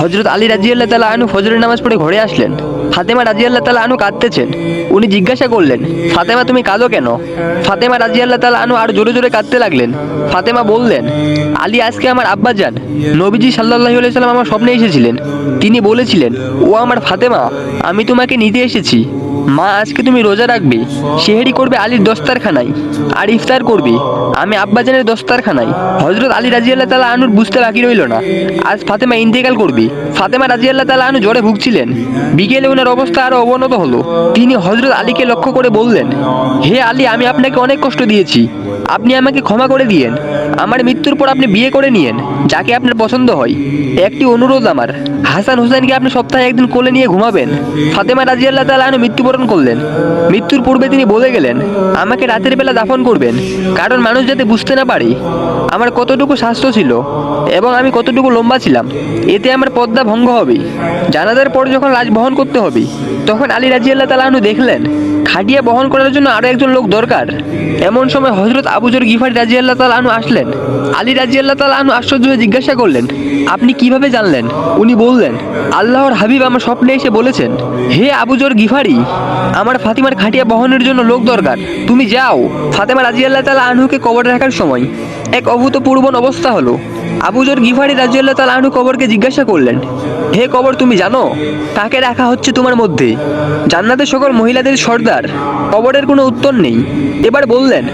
হজরত আলী রাজি আল্লাহ তালা আনু ফজরের নামাজ পড়ে ঘরে আসলেন। ফাতেমা রাজি আল্লাহ তালা আনু কাঁদতেছেন। উনি জিজ্ঞাসা করলেন, ফাতেমা, তুমি কাঁদো কেন? ফাতেমা রাজি আল্লাহ তালা আনু আর জোরে জোরে কাঁদতে লাগলেন। ফাতেমা বললেন, আলী, আজকে আমার আব্বা যান নবীজি সাল্লাহ সাল্লাম আমার স্বপ্নে এসেছিলেন। তিনি বলেছিলেন, ও আমার ফাতেমা, আমি তোমাকে নিতে এসেছি। মা, আজকে তুমি রোজা রাখবে। সেহেরি করবে আলীর দস্তারখানায় আর ইফতার করবে। আমি আব্বাজানের দস্তারখানায়। হজরত আলী রাজিয়াল্লাহ তালা আনুর বুঝতে বাকি রইল না। আজ ফাতেমা ইন্তেকাল করবে। ফাতেমা রাজিয়াল্লাহ তালা আনু জ্বরে ভুগছিলেন। বিকেলে ওনার অবস্থা আরও অবনত হলো। তিনি হজরত আলীকে লক্ষ্য করে বললেন, হে আলী, আমি আপনাকে অনেক কষ্ট দিয়েছি। আপনি আমাকে ক্ষমা করে দিয়েন। আমার মৃত্যুর পর আপনি বিয়ে করে নিয়েন, যাকে আপনার পছন্দ হয়। একটি অনুরোধ আমার। হাসান হোসেনকে আপনি সপ্তাহে একদিন কোলে নিয়ে ঘুমাবেন। ফাতেমা রাজিয়াল্লাহ আনু মৃত্যুবরণ করলেন। মৃত্যুর পূর্বে তিনি বলে গেলেন, আমাকে রাতের বেলা দাফন করবেন, কারণ মানুষ যাতে বুঝতে না পারে, আমার কতটুকু স্বাস্থ্য ছিল এবং আমি কতটুকু লম্বা ছিলাম, এতে আমার পদ্মা ভঙ্গ হবে। জানাজার পর যখন লাশ বহন করতে হবে, তখন আলী রাজিয়াল্লাহ তালা আনু দেখলেন, খাটিয়া বহন করার জন্য আরও একজন লোক দরকার। এমন সময় হজরত আবুজর গিফারি রাজিয়াল্লাহ তালা আনু আসলেন আলী রাজিয়াল্লাহ তালা আনু আশ্চর্য হয়ে জিজ্ঞাসা করলেন, আপনি কীভাবে জানলেন? উনি বললেন, আল্লাহর হাবিব আমার স্বপ্নে এসে বলেছেন, হে আবুজর গিফারি, আমার ফাতিমার খাটিয়া বহনের জন্য লোক দরকার। তুমি যাও, ফাতেমা রাজিয়াল্লাহ তালা আনহুকে কবর রাখার সময়। এক অভূতপূর্ব অবস্থা হলো। আবুজর গিফারি রাজিয়াল্লাহ তালা আনহু কবরকে জিজ্ঞাসা করলেন, হে কবর, তুমি জানো? কাকে রাখা হচ্ছে তোমার মধ্যে। জান্নাতের সকল মহিলাদের সর্দার, কবরের কোনো উত্তর নেই। এবার বললেন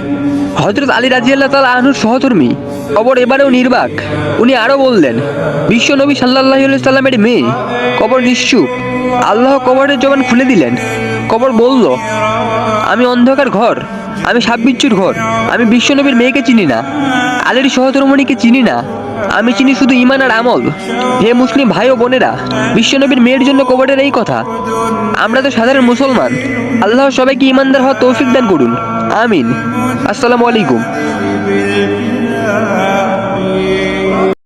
হজরত আলী রাজিয়াল্লাহ তালা আনহুর সহধর্মী, কবর এবারেও নির্বাক। উনি আরও বললেন বিশ্বনবী সাল্লাহ সাল্লামের মেয়ে, কবর নিশ্চুপ। আল্লাহ কবরের জবান খুলে দিলেন। কবর বলল, আমি অন্ধকার ঘর, আমি সাববিচ্ছুর ঘর, আমি বিশ্বনবীর মেয়েকে চিনি না, আলীর সহধর্মণীকে চিনি না, আমি চিনি শুধু ইমান আর আমল। হে মুসলিম ভাই ও বোনেরা বিশ্বনবীর মেয়ের জন্য কবরের এই কথা। আমরা তো সাধারণ মুসলমান, আল্লাহ সবাইকে ইমানদার হওয়ার তৌফিক দান করুন। আমিন আসসালামু আলাইকুম